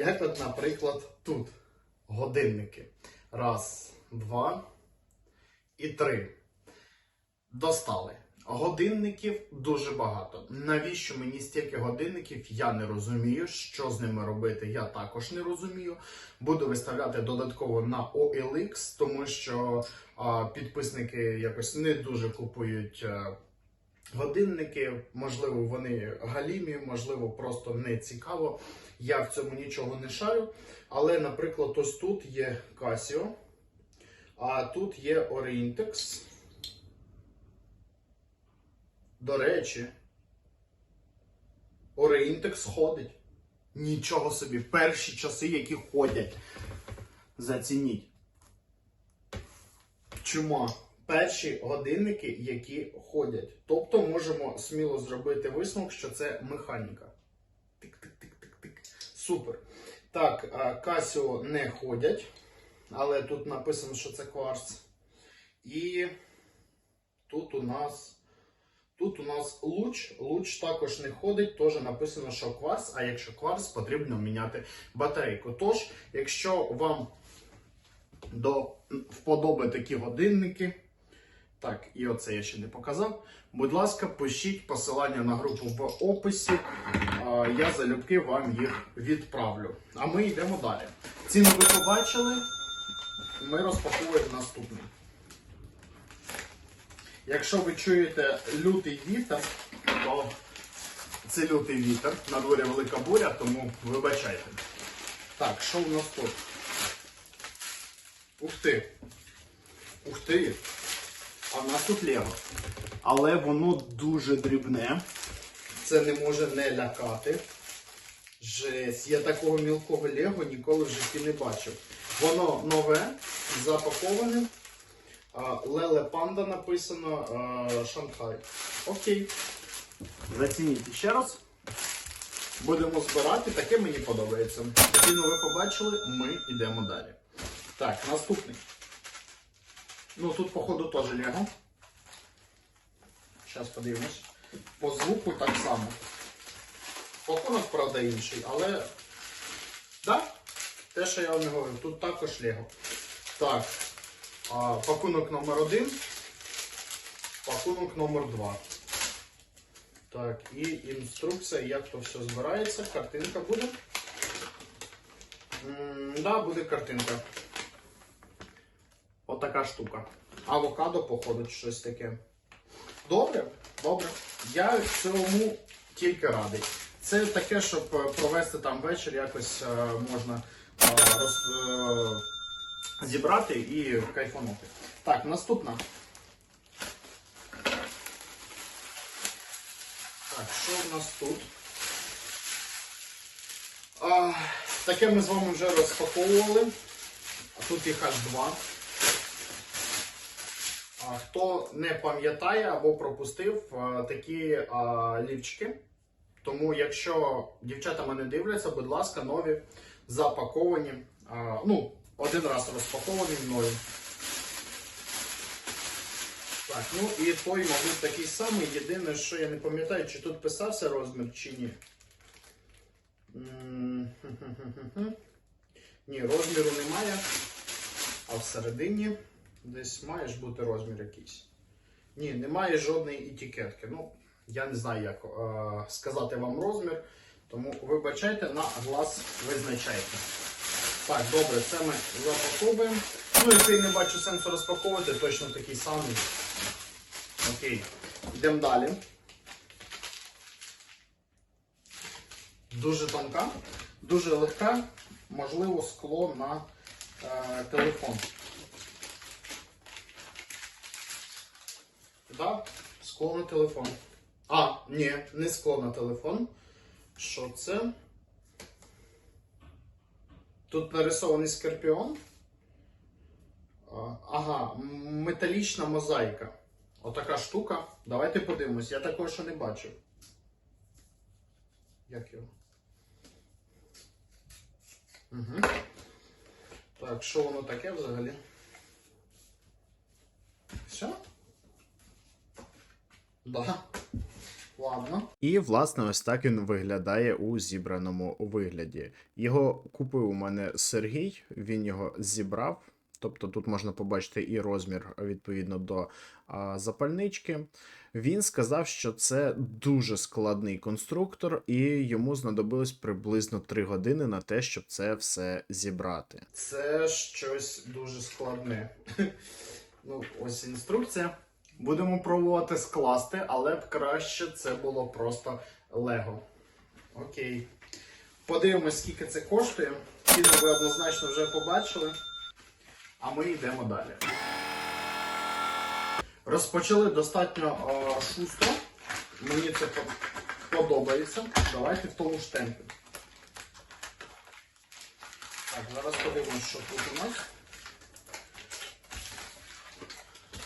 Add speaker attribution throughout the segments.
Speaker 1: Як от, наприклад, тут годинники. Раз, два і три. Достали. Годинників дуже багато. Навіщо мені стільки годинників? Я не розумію. Що з ними робити, я також не розумію. Буду виставляти додатково на OLX, тому що а, підписники якось не дуже купують. е, Годинники, можливо, вони галімі, можливо, просто не цікаво. Я в цьому нічого не шарю. Але, наприклад, ось тут є Casio, а тут є Orientex. До речі, Orientex ходить. Нічого собі. Перші часи, які ходять. Зацініть. Чума. Перші годинники, які ходять. Тобто можемо сміло зробити висновок, що це механіка. Тик-тик-тик-тик-тик. Супер. Так, Casio не ходять, але тут написано, що це кварц. І тут у нас. Тут у нас луч. Луч також не ходить, теж написано, що кварц, а якщо кварц, потрібно міняти батарейку. Тож, якщо вам до вподоби такі годинники, так, і оце я ще не показав. Будь ласка, пишіть посилання на групу в описі. Я залюбки вам їх відправлю. А ми йдемо далі. Ціну ви побачили. Ми розпаковуємо наступний. Якщо ви чуєте лютий вітер, то це лютий вітер. На дворі велика буря, тому вибачайте. Так, що у нас тут? Ух ти! Ух ти! А в нас тут Лего. Але воно дуже дрібне. Це не може не лякати. Жесть, я такого мілкого Лего ніколи в житті не бачив. Воно нове, запаковане. Леле Панда написано Шанхай. Окей. Зацініть ще раз. Будемо збирати, таке мені подобається. Ціну ви побачили, ми йдемо далі. Так, наступний. Ну тут, походу, теж Лего. Зараз подивимось. По звуку так само. Пакунок, правда, інший, але. Так, те, що я вам говорив, тут також Лего. Так. А, пакунок номер один. Пакунок номер два. Так, і інструкція, як то все збирається. Картинка буде. Так, да, буде картинка. Отака штука. Авокадо, походу, чи щось таке. Добре, добре. Я цьому тільки радий. Це таке, щоб е, провести там вечір, якось е, можна е, роз, зібрати і кайфанути. Так, наступна. Так, що в нас тут? А, таке ми з вами вже розпаковували. А тут їх аж два. Хто не пам'ятає або пропустив такі лівчики. Тому, якщо дівчата мене дивляться, будь ласка, нові запаковані. Ну, один раз розпаковані мною. Так, ну і той, мабуть, такий самий. Єдине, що я не пам'ятаю, чи тут писався розмір, чи ні. Ні, розміру немає. А всередині десь має ж бути розмір якийсь. Ні, немає жодної етикетки. Ну, я не знаю, як е, сказати вам розмір. Тому вибачайте, на глаз визначайте. Так, добре, це ми запаковуємо. Ну і цей не бачу сенсу розпаковувати, точно такий самий. Окей. Йдемо далі. Дуже тонка, дуже легка, можливо, скло на е, телефон. Да, скло на телефон. А, ні, не скло на телефон. Що це? Тут нарисований скорпіон. Ага, металічна мозаїка. Отака штука. Давайте подивимось. Я такого ще не бачив. Як його? Угу. Так, що воно таке взагалі? Все? Да. Ладно.
Speaker 2: І, власне, ось так він виглядає у зібраному вигляді. Його купив у мене Сергій, він його зібрав. Тобто тут можна побачити і розмір відповідно до а, запальнички. Він сказав, що це дуже складний конструктор, і йому знадобилось приблизно 3 години на те, щоб це все зібрати.
Speaker 1: Це щось дуже складне. Ну, ось інструкція. Будемо пробувати скласти, але б краще це було просто Лего. Окей. Подивимось, скільки це коштує. Ціну ви однозначно вже побачили. А ми йдемо далі. Розпочали достатньо е, шустро. Мені це подобається. Давайте в тому ж темпі. Так, зараз подивимось, що тут у нас.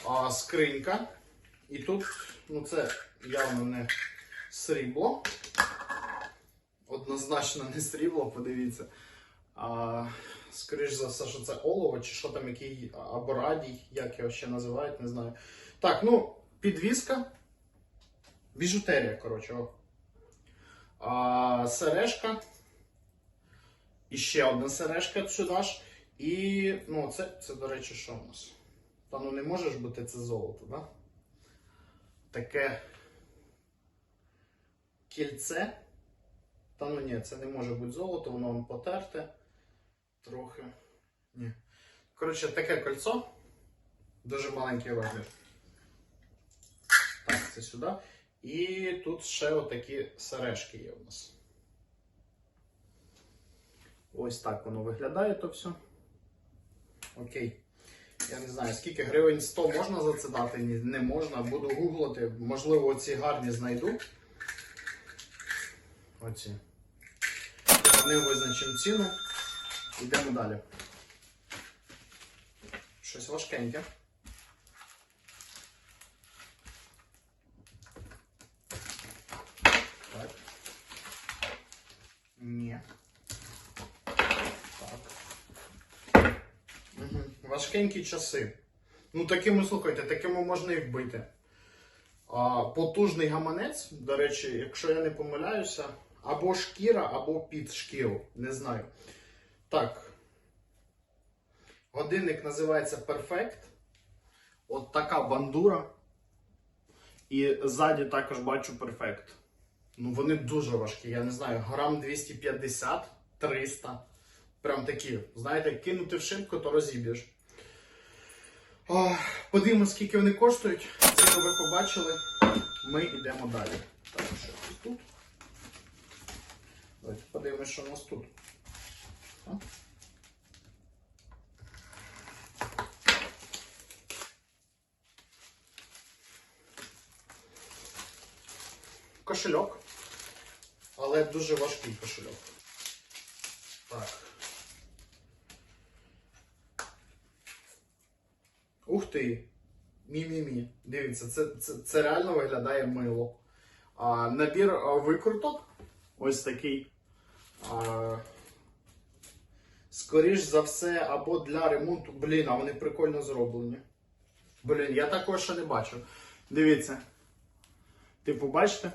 Speaker 1: А, скринька. І тут, ну це явно не срібло. Однозначно не срібло, подивіться. А, скоріш за все, що це олово, чи що там, який або радій, як його ще називають, не знаю. Так, ну, підвіска. Біжутерія, коротше. О. А, сережка. І ще одна сережка сюди ж. І, ну, це, це, до речі, що у нас? Та ну не може ж бути це золото, да? Таке кільце. Та ну ні, це не може бути золото, воно вам потерте. Трохи. Ні. Коротше, таке кольцо. Дуже маленький розмір. Так, це сюди. І тут ще отакі сережки є у нас. Ось так воно виглядає то все. Окей. Я не знаю, скільки гривень 100 можна за це дати, не можна. Буду гуглити. Можливо, оці гарні знайду. Оці. Вони визначимо ціну. Йдемо далі. Щось важкеньке. Так. Ні. Так. Угу. Важкенькі часи. Ну, такими, слухайте, такими можна і вбити. А, потужний гаманець, до речі, якщо я не помиляюся, або шкіра, або під шкіру. Не знаю. Так. Годинник називається Perfect. От така бандура. І ззаді також бачу Perfect. Ну, вони дуже важкі, я не знаю, грам 250, 300. Прям такі, знаєте, кинути в шибку, то розіб'єш. Подивимось, скільки вони коштують. Ціну ви побачили. Ми йдемо далі. Так, що тут? Давайте подивимось, що у нас тут. Кошельок. Але дуже важкий кошельок. Ух ти! Мі-мі-мі. Дивіться, це, це, це реально виглядає мило. А, набір а, викруток. Ось такий. А, скоріш за все, або для ремонту. Блін, а вони прикольно зроблені. Блін, я такого ще не бачив. Дивіться. Типу, бачите?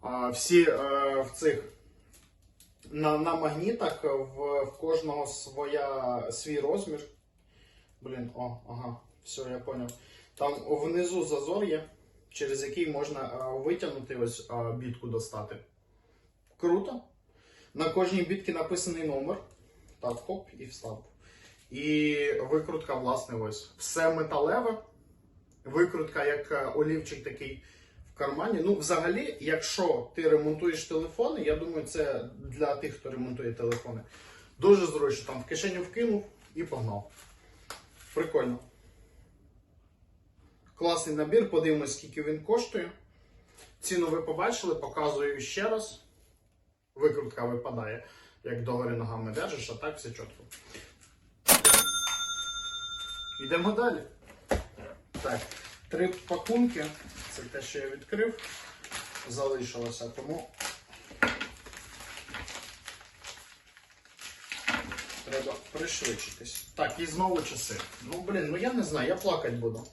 Speaker 1: А, всі е, в цих. На, на магнітах в, в кожного своя, свій розмір. Блін, о, ага, все, я поняв. Там внизу зазор є, через який можна е, витягнути ось е, бітку достати. Круто. На кожній бітці написаний номер. Так, хоп, і встав. І викрутка, власне, ось. Все металеве. Викрутка, як е, олівчик такий в кармані. Ну, взагалі, якщо ти ремонтуєш телефони, я думаю, це для тих, хто ремонтує телефони. Дуже зручно. Там в кишеню вкинув і погнав. Прикольно. Класний набір, подивимось, скільки він коштує. Ціну ви побачили, показую ще раз. Викрутка випадає, як догори ногами держиш, а так все чітко. Йдемо далі. Так, три пакунки. Це те, що я відкрив. Залишилося, тому треба пришвидшитись. Так, і знову часи. Ну, блін, ну я не знаю, я плакати буду.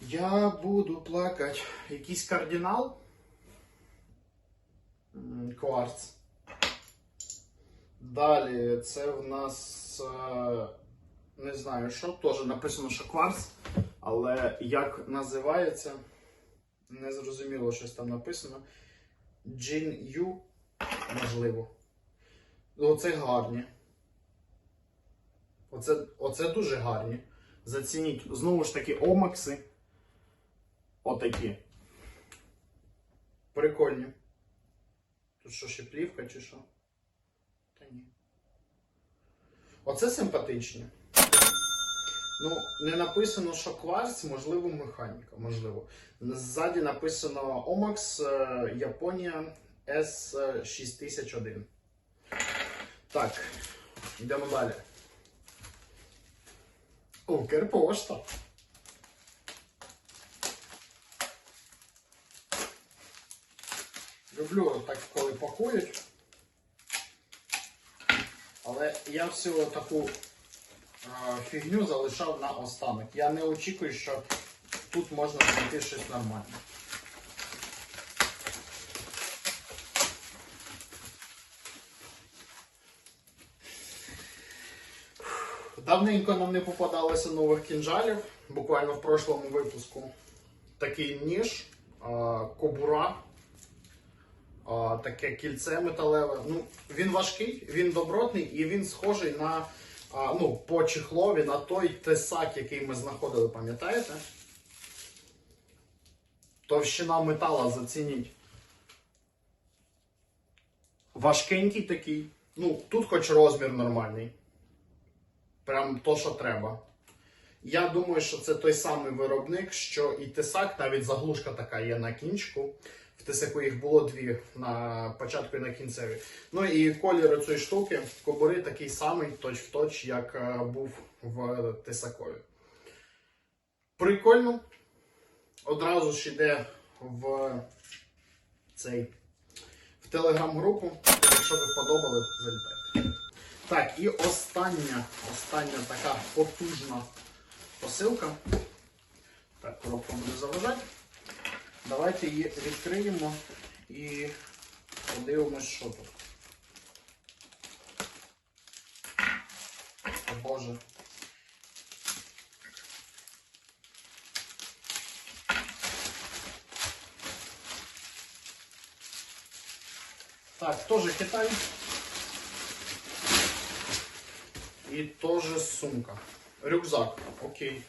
Speaker 1: Я буду плакати. Якийсь кардинал. Кварц. Далі це в нас. е, Не знаю що, теж написано, що кварц, але як називається, не зрозуміло, щось там написано. Джин Ю, можливо. Ну, Оце гарні. Оце, оце дуже гарні. Зацініть. Знову ж таки, омакси. Отакі. Прикольні. Тут що, ще плівка чи що? Та ні. Оце симпатичні. Ну, не написано, що кварц, можливо, механіка, можливо. Ззаді написано Omax е, Японія S6001. Так, йдемо далі. Укрпошта. Люблю так, коли пакують. Але я всю таку а, фігню залишав на останок. Я не очікую, що тут можна знайти щось нормальне. Давненько нам не попадалося нових кінжалів. Буквально в прошлому випуску такий ніж, кобура, таке кільце металеве. Ну, він важкий, він добротний і він схожий на ну, по чехлові на той тесак, який ми знаходили, пам'ятаєте? Товщина метала зацініть. Важкенький такий. Ну, тут хоч розмір нормальний. Прям то, що треба. Я думаю, що це той самий виробник, що і тесак, навіть заглушка така є на кінчику. В тесаку їх було дві на початку і на кінцеві. Ну і колір цієї штуки, кобури такий самий, точ в точ, як е, був в тесакові. Прикольно. Одразу ж йде в цей в телеграм-групу. Якщо ви вподобали, залітайте. Так, і остання, остання така потужна посилка. Так, коробка буде заважати. Давайте її відкриємо і подивимось, що тут. О Боже. Так, тоже Китай. І теж сумка. Рюкзак, окей.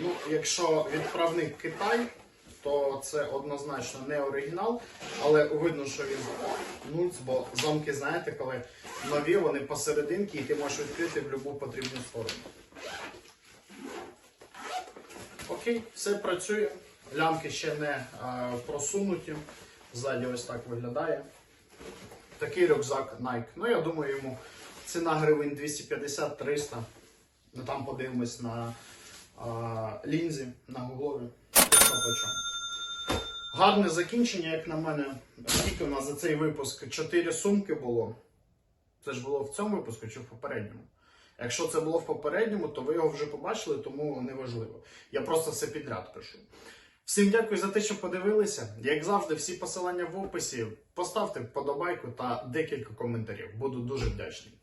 Speaker 1: Ну, якщо відправник Китай, то це однозначно не оригінал, але видно, що він нульц, бо замки, знаєте, коли нові, вони посерединки, і ти можеш відкрити в будь-яку потрібну сторону. Окей, все працює. Лямки ще не е, просунуті. Ззаді ось так виглядає. Такий рюкзак Nike. Ну, я думаю, йому ціна гривень 250-300. Ну там подивимось на а, лінзі, на гуглові. Гарне закінчення, як на мене. Скільки у нас за цей випуск? 4 сумки було. Це ж було в цьому випуску чи в попередньому? Якщо це було в попередньому, то ви його вже побачили, тому неважливо. Я просто все підряд пишу. Всім дякую за те, що подивилися. Як завжди, всі посилання в описі. Поставте вподобайку та декілька коментарів. Буду дуже вдячний.